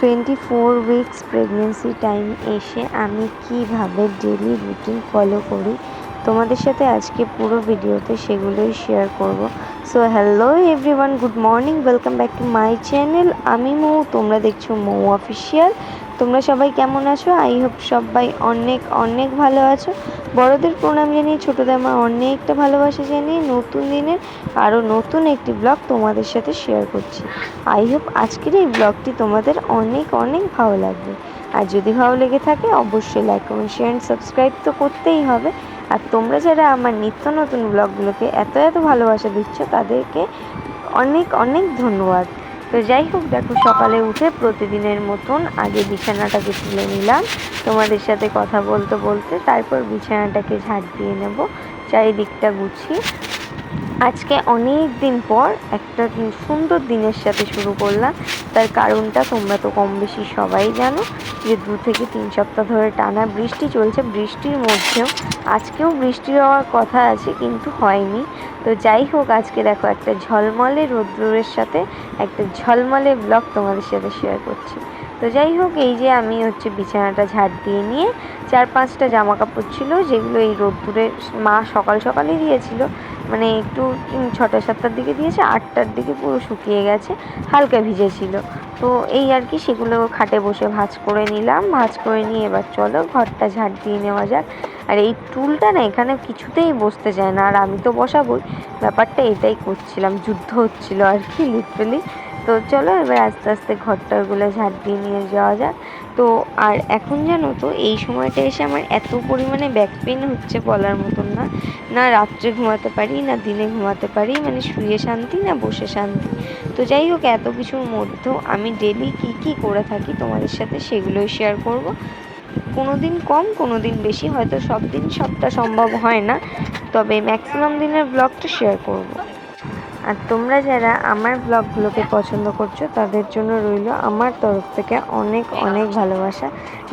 Twenty four weeks pregnancy time এসে আমি কীভাবে ডেলি রুটিন ফলো করি? তোমাদের সাথে আজকে পুরো ভিডিওতে সেগুলোই শেয়ার করব। So hello everyone good morning welcome back to my channel আমি মৌ, তোমরা দেখছ মৌ অফিসিয়াল তোমরা সবাই কেমন আছো? আই হোপ সবাই অনেক অনেক ভালো আছো। বড়দের প্রণাম জানিয়ে, ছোটোদের আমার অনেকটা ভালোবাসা জানিয়ে নতুন দিনের আরও নতুন একটি ব্লগ তোমাদের সাথে শেয়ার করছি। আই হোপ আজকের এই ব্লগটি তোমাদের অনেক অনেক ভালো লাগবে। আর যদি ভালো লেগে থাকে, অবশ্যই like comment share and subscribe তো করতেই হবে। আর তোমরা যারা আমার নিত্য নতুন ব্লগগুলোকে এত এত ভালোবাসা দিচ্ছ, তাদেরকে অনেক অনেক ধন্যবাদ। তো যাই হোক, দেখো সকালে উঠে প্রতিদিনের মতন আগে বিছানাটাকে তুলে নিলাম। তোমাদের সাথে কথা বলতে বলতে তারপর বিছানাটাকে ঝাঁট দিয়ে নেব। চারিদিকটা গুছিয়ে আজকে অনেক দিন পর একটা সুন্দর দিনের সাথে শুরু করলাম। তার কারণটা তোমরা তো কম বেশি সবাই জানো যে দু থেকে তিন সপ্তাহ ধরে টানা বৃষ্টি চলছে। বৃষ্টির মধ্যেও আজকেও বৃষ্টি হওয়ার কথা আছে, কিন্তু হয়নি। তো যাই হোক, আজকে দেখো একটা ঝলমলে রোদ্রের সাথে একটা ঝলমলে ব্লগ তোমাদের সাথে শেয়ার করছি। তো যাই হোক, এই যে আমি হচ্ছে বিছানাটা ঝাড় দিয়ে নিয়ে চার পাঁচটা জামা কাপড় ছিল, যেগুলো এই রোদ্দুরে মা সকাল সকালই দিয়েছিল। মানে একটু ছটা সাতটার দিকে দিয়েছে, আটটার দিকে পুরো শুকিয়ে গেছে, হালকা ভিজেছিল। তো এই আর কি, সেগুলো খাটে বসে ভাজ করে নিলাম, ভাজ করে নিয়ে এবার চলো ঘরটা ঝাড় দিয়ে নেওয়া যাক। আর এই টুলটা না, এখানে কিছুতেই বসতে চায় না, আর আমি তো বসাবই। ব্যাপারটা এটাই করছিলাম, যুদ্ধ হচ্ছিল আর কি লিটারেলি তো চলো এবার আস্তে আস্তে ঘরটারগুলো ঝাড় দিয়ে নিয়ে যাওয়া যাক। তো আর এখন জানো তো, এই সময়টা এসে আমার এত পরিমাণে ব্যাক পেন হচ্ছে বলার মতন না। না রাত্রে ঘুমাতে পারি, না দিনে ঘুমাতে পারি মানে শুয়ে শান্তি, না বসে শান্তি। তো যাই হোক, এত কিছুর মধ্যেও আমি ডেলি কি কি করে থাকি তোমাদের সাথে সেগুলোই শেয়ার করব। কোনো দিন কম কোনো দিন বেশি, হয়তো সব দিন সবটা সম্ভব হয় না। তবে ম্যাক্সিমাম দিনের ব্লগটা শেয়ার করব। আর তোমরা যারা আমার ব্লগগুলোকে পছন্দ করছ, তাদের জন্য রইল আমার তরফ থেকে অনেক অনেক ভালোবাসা।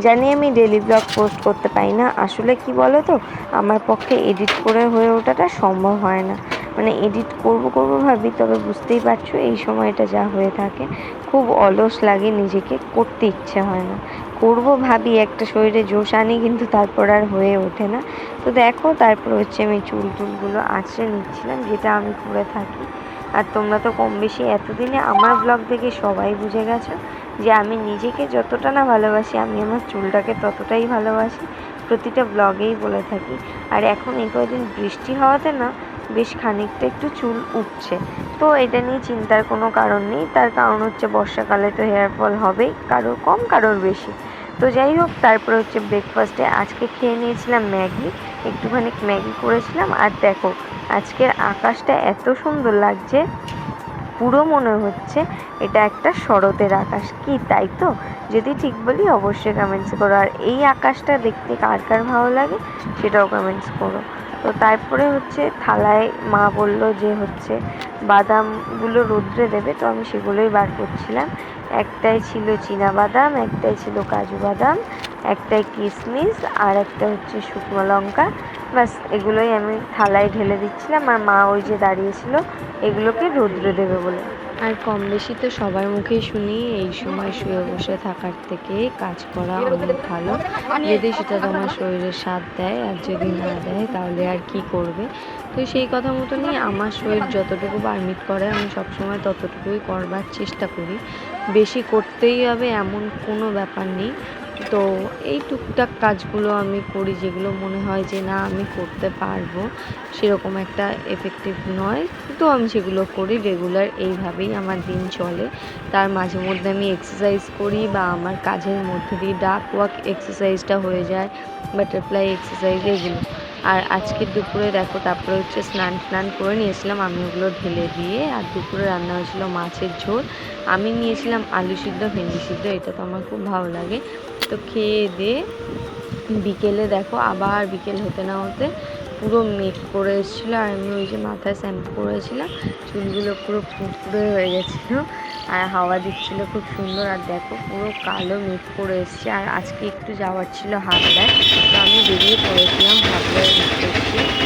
জানি আমি ডেলি ব্লগ পোস্ট করতে পারি না। আসলে কি বলো তো আমার পক্ষে এডিট করে হয়ে ওঠাটা সম্ভব হয় না। মানে এডিট করব করব ভাবি, তবে বুঝতেই পারছ এই সময়টা যা হয়ে থাকে, খুব অলস লাগে নিজেকে, করতে ইচ্ছে হয় না। করব ভাবি, একটা শরীরে জোশ আনি, কিন্তু তারপর আর হয়ে ওঠে না। তো দেখো, তারপর হচ্ছে আমি চুল টুলগুলো আঁচড়ে নিচ্ছিলাম, যেটা আমি করে থাকি। আর তোমরা তো কম বেশি এতদিনে আমার ব্লগ দেখে সবাই বুঝে গেছো যে আমি নিজেকে যতটা না ভালোবাসি, আমি আমার চুলটাকে ততটাই ভালোবাসি। প্রতিটা ব্লগেই বলে থাকি। আর এখন এই কদিন বৃষ্টি হওয়াতে না বেশ খানিকটা একটু চুল উঠছে তো এটা নিয়ে চিন্তার কোনো কারণ নেই। তার কারণ হচ্ছে বর্ষাকালে তো হেয়ার ফল হবেই, কারোর কম, কারোর বেশি। তো যাই হোক, তারপর হচ্ছে ব্রেকফাস্টে আজকে খেয়ে নিয়েছিলাম ম্যাগি। একটুখানি ম্যাগি করেছিলাম। আর দেখো আজকের আকাশটা এত সুন্দর লাগছে, পুরো মনে হচ্ছে এটা একটা শরতের আকাশ। কি, তাই তো? যদি ঠিক বলি, অবশ্যই কমেন্টস করো। আর এই আকাশটা দেখতে কার কার ভালো লাগে, সেটাও কমেন্টস করো। তো তারপরে হচ্ছে থালায় মা বলল যে হচ্ছে বাদামগুলো রোদ্রে দেবে, তো আমি সেগুলোই বার করছিলাম। একটাই ছিল চীনা বাদাম, একটাই ছিল কাজু বাদাম একটাই কিশমিশ আর একটা হচ্ছে শুকনো লঙ্কা। ব্যাস, এগুলোই আমি থালায় ঢেলে দিচ্ছিলাম। আর মা ওই যে দাঁড়িয়েছিল, এগুলোকে রোদ্রে দেবে বলে। আর কম বেশি তো সবার মুখেই শুনি, এই সময় শুয়ে বসে থাকার থেকে কাজ করা অনেক ভালো। যদি সেটা তোমার শরীরের স্বাদ দেয় আর যদি না দেয়, তাহলে আর কি করবে? তো সেই কথা মতনই আমার শরীর যতটুকু পারমিট করে, আমি সবসময় ততটুকুই করবার চেষ্টা করি। বেশি করতেই হবে এমন কোনো ব্যাপার নেই। তো এই টুকটাক কাজগুলো আমি করি যেগুলো মনে হয় যে না, আমি করতে পারব, সেরকম একটা এফেক্টিভ নয়। তো আমি সেগুলো করি রেগুলার এইভাবেই আমার দিন চলে। তার মাঝে মধ্যে আমি এক্সারসাইজ করি বা আমার কাজের মধ্যে দিয়ে ডাক ওয়াক এক্সারসাইজটা হয়ে যায় বাটারফ্লাই এক্সারসাইজ এগুলো। আর আজকের দুপুরে দেখো, তারপরে হচ্ছে স্নান টান করে নিয়েছিলাম, আমি ওগুলো ঢেলে দিয়ে, আর দুপুরে রান্না হয়েছিল মাছের ঝোল। আমি নিয়েছিলাম আলু সিদ্ধ, ভেন্ডি সিদ্ধ, এটা তো আমার খুব ভালো লাগে। তো খেয়ে দিয়ে বিকেলে দেখো আবার বিকেল হতে না হতে পুরো মেঘ করে এসেছিল আর আমি ওই যে মাথায় শ্যাম্পু করেছিলাম, চুলগুলো পুরো ফুরফুরে হয়ে গেছিল আর হাওয়া দিচ্ছিল খুব সুন্দর আর দেখো পুরো কালো মেঘ করে এসছে আর আজকে একটু যাওয়ার ছিল হাবড়ায় তো আমি বেরিয়ে পড়েছিলাম হাবড়ায়